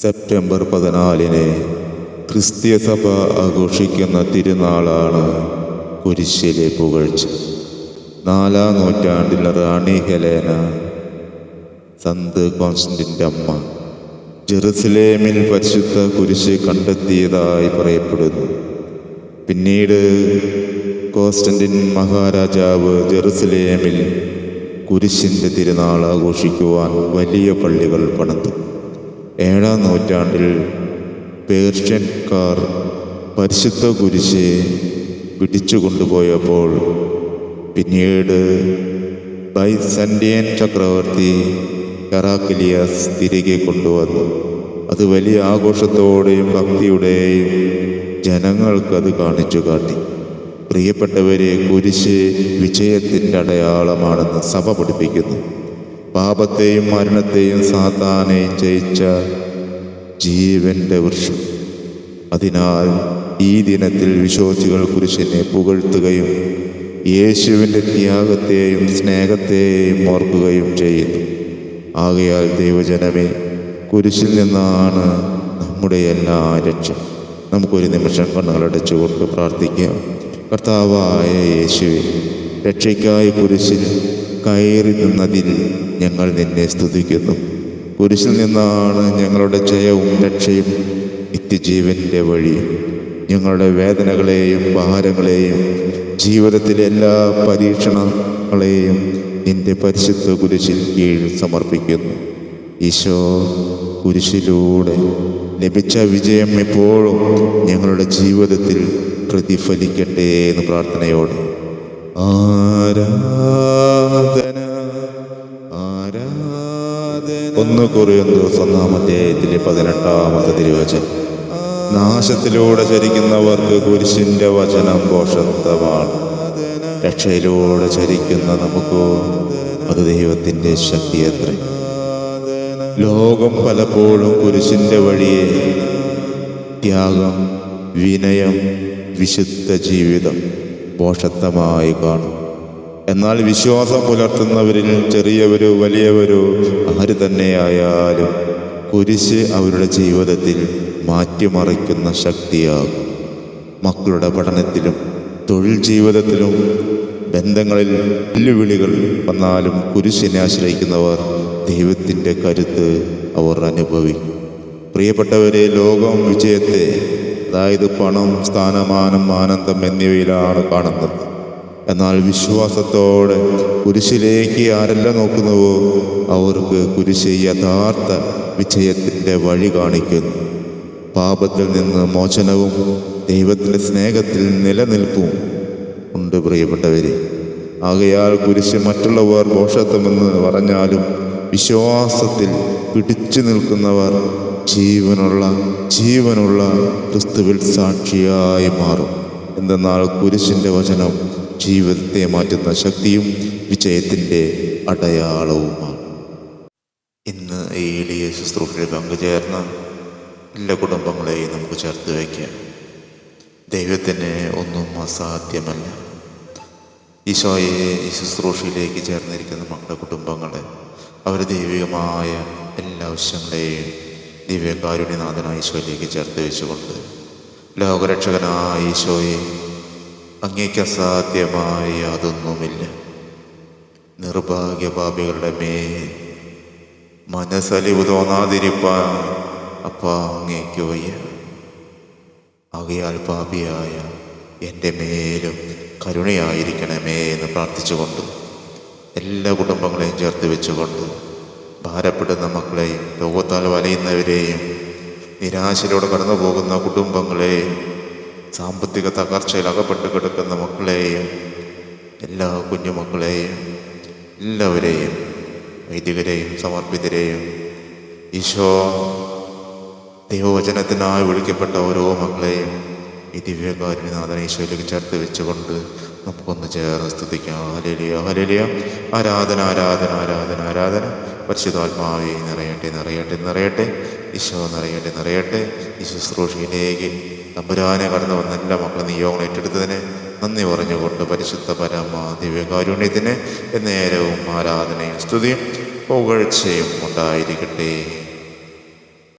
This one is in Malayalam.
സെപ്റ്റംബർ പതിനാലിന് ക്രിസ്തീയ സഭ ആഘോഷിക്കുന്ന തിരുനാളാണ് കുരിശിലെ പുകഴ്ച. നാലാം നൂറ്റാണ്ടിൽ റാണി ഹെലേന സന്ത് കോൺസ്റ്റന്റിന്റെ അമ്മ ജെറുസലേമിൽ പരിശുദ്ധ കുരിശ് കണ്ടെത്തിയതായി പറയപ്പെടുന്നു. പിന്നീട് കോൺസ്റ്റന്റിൻ മഹാരാജാവ് ജെറുസലേമിൽ കുരിശിന്റെ തിരുനാൾ ആഘോഷിക്കുവാൻ വലിയ പള്ളികൾ പണിതു. ഏഴാം നൂറ്റാണ്ടിൽ പേർഷ്യൻകാർ പരിശുദ്ധ കുരിശ് പിടിച്ചു കൊണ്ടുപോയപ്പോൾ പിന്നീട് ബൈസൻഡിയൻ ചക്രവർത്തി കറാക്കിലിയസ് തിരികെ കൊണ്ടുവന്നു. അത് വലിയ ആഘോഷത്തോടെയും ഭക്തിയുടെയും ജനങ്ങൾക്കത് കാണിച്ചു കാട്ടി. പ്രിയപ്പെട്ടവരെ കുരിശ് വിജയത്തിന്റെ അടയാളമാണെന്ന് സഭ പഠിപ്പിക്കുന്നു. പാപത്തെയും മരണത്തെയും സാത്താനെയും ജയിച്ച ജീവന്റെ വൃക്ഷം. അതിനാൽ ഈ ദിനത്തിൽ വിശ്വാസികൾ കുരിശിനെ പുകഴ്ത്തുകയും യേശുവിന്റെ ത്യാഗത്തെയും സ്നേഹത്തെയും ഓർക്കുകയും ചെയ്യുന്നു. ആകയാൽ ദൈവജനമേ കുരിശിൽ നിന്നാണ് നമ്മുടെ എല്ലാ രക്ഷ. നമുക്കൊരു നിമിഷം കണ്ണുകളടച്ചുകൊണ്ട് പ്രാർത്ഥിക്കാം. കർത്താവായ യേശുവെ രക്ഷയ്ക്കായി കുരിശിൽ കയറി നിന്നതിൽ ഞങ്ങൾ നിന്നെ സ്തുതിക്കുന്നു. കുരിശിൽ നിന്നാണ് ഞങ്ങളുടെ ജയവും രക്ഷയും നിത്യജീവന്റെ വഴി. ഞങ്ങളുടെ വേദനകളെയും ഭാരങ്ങളെയും ജീവിതത്തിലെ എല്ലാ പരീക്ഷണങ്ങളെയും നിന്റെ പരിശുദ്ധ കുരിശിൽ കീഴിൽ സമർപ്പിക്കുന്നു. ഈശോ കുരിശിലൂടെ ലഭിച്ച വിജയം എപ്പോഴും ഞങ്ങളുടെ ജീവിതത്തിൽ പ്രതിഫലിക്കട്ടെ എന്ന് പ്രാർത്ഥനയോടെ. ആരാധന ആരാധന. ഒന്ന് കുറയുന്നു ഒന്നാം അധ്യായത്തിലെ പതിനെട്ടാമത്തെ തിരുവചനം. നാശത്തിലൂടെ ചരിക്കുന്നവർക്ക് കുരിശിന്റെ വചനം പോഷത്വമാണ്. രക്ഷയിലൂടെ ചരിക്കുന്ന നമുക്കോ അത് ദൈവത്തിന്റെ ശക്തിയത്ര ലോകം പലപ്പോഴും കുരിശിന്റെ വഴിയെ. ത്യാഗം വിനയം വിശുദ്ധ ജീവിതം. പോഷത്വമായി കാണും. എന്നാൽ വിശ്വാസം പുലർത്തുന്നവരിൽ ചെറിയവരോ വലിയവരോ ആര് തന്നെയായാലും കുരിശ് അവരുടെ ജീവിതത്തിൽ മാറ്റിമറിക്കുന്ന ശക്തിയാകും. മക്കളുടെ പഠനത്തിലും തൊഴിൽ ജീവിതത്തിലും ബന്ധങ്ങളിൽ വെല്ലുവിളികൾ വന്നാലും കുരിശിനെ ആശ്രയിക്കുന്നവർ ദൈവത്തിന്റെ കരുത്ത് അവർ അനുഭവിക്കും. പ്രിയപ്പെട്ടവരെ ലോകം വിജയത്തെ അതായത് പണം സ്ഥാനമാനം ആനന്ദം എന്നിവയിലാണ് കാണുന്നത്. എന്നാൽ വിശ്വാസത്തോടെ കുരിശിലേക്ക് ആരെല്ലാം നോക്കുന്നുവോ അവർക്ക് കുരിശ് യഥാർത്ഥ വിജയത്തിന്റെ വഴി കാണിക്കുന്നു. പാപത്തിൽ നിന്ന് മോചനവും ദൈവത്തിന്റെ സ്നേഹത്തിൽ നിലനിൽപ്പും ഉണ്ട് പ്രിയപ്പെട്ടവരെ. ആകയാൽ കുരിശ് മറ്റുള്ളവർ മോഷത്വമെന്ന് പറഞ്ഞാലും വിശ്വാസത്തിൽ പിടിച്ചു നിൽക്കുന്നവർ ജീവനുള്ള ജീവനുള്ള ക്രിസ്തുവിൽ സാക്ഷിയായി മാറും. എന്തെന്നാൽ കുരിശിന്റെ വചനം ജീവിതത്തെ മാറ്റുന്ന ശക്തിയും വിജയത്തിന്റെ അടയാളവുമാണ്. ഇന്ന് ഈ എളിയ ശുശ്രൂഷയിൽ പങ്കുചേർന്ന എല്ലാ കുടുംബങ്ങളെയും നമുക്ക് ചേർത്ത് വയ്ക്കാം. ദൈവത്തിന് ഒന്നും അസാധ്യമല്ല. ഈശോയെ ഈ ശുശ്രൂഷയിലേക്ക് ചേർന്നിരിക്കുന്ന മക്കളുടെ കുടുംബങ്ങളെ അവർ ദൈവികമായ എല്ലാ ആവശ്യങ്ങളെയും ദിവ്യകാരുണ്യനാഥനായ ഈശോയിലേക്ക് ചേർത്ത് വെച്ചുകൊണ്ട് ലോകരക്ഷകനായ ഈശോയെ അങ്ങേക്ക് അസാധ്യമായ യാതൊന്നുമില്ല. നിർഭാഗ്യപാപികളുടെ മേൽ മനസ്സലിവ് തോന്നാതിരിപ്പാൻ അപ്പ അങ്ങേക്ക് വയ്യ. ആകയാൽ പാപിയായ എന്റെ മേലും കരുണയായിരിക്കണമേ എന്ന് പ്രാർത്ഥിച്ചുകൊണ്ട് എല്ലാ കുടുംബങ്ങളെയും ചേർത്ത് വെച്ചുകൊണ്ട് ഭാരപ്പെടുന്ന മക്കളെയും രോഗത്താൽ വലയുന്നവരെയും നിരാശയിലൂടെ കടന്നു പോകുന്ന കുടുംബങ്ങളെയും സാമ്പത്തിക തകർച്ചയിൽ അകപ്പെട്ട് കിടക്കുന്ന മക്കളെയും എല്ലാ കുഞ്ഞുമക്കളെയും എല്ലാവരെയും വൈദികരെയും സമർപ്പിതരെയും ഈശോ ദൈവവചനത്തിനായി വിളിക്കപ്പെട്ട ഓരോ മക്കളെയും ഈ ദിവ്യകാരുണ്യനാഥന ഈശോയിലേക്ക് ചേർത്ത് വെച്ചുകൊണ്ട് നമുക്കൊന്ന് ചേർന്ന് സ്തുതിക്കാം. ഹലലിയ ഹലലിയ ആരാധന ആരാധന ആരാധന ആരാധന. പരിശുദ്ധാത്മാവെ നിറയട്ടെ നിറയട്ടെ നിറയട്ടെ. ഈശോ നിറയട്ടെ നിറയട്ടെ. ഈ ശുശ്രൂഷയിലേക്ക് തമ്പുരാനെ കടന്നു വന്ന എല്ലാ മക്കളും നിയോഗങ്ങൾ ഏറ്റെടുത്തതിന് നന്ദി പറഞ്ഞുകൊണ്ട് പരിശുദ്ധ പരമ ദിവ്യകാരുണ്യത്തിന് നേരവും ആരാധനയും സ്തുതിയും പുകഴ്ചയും ഉണ്ടായിരിക്കട്ടെ.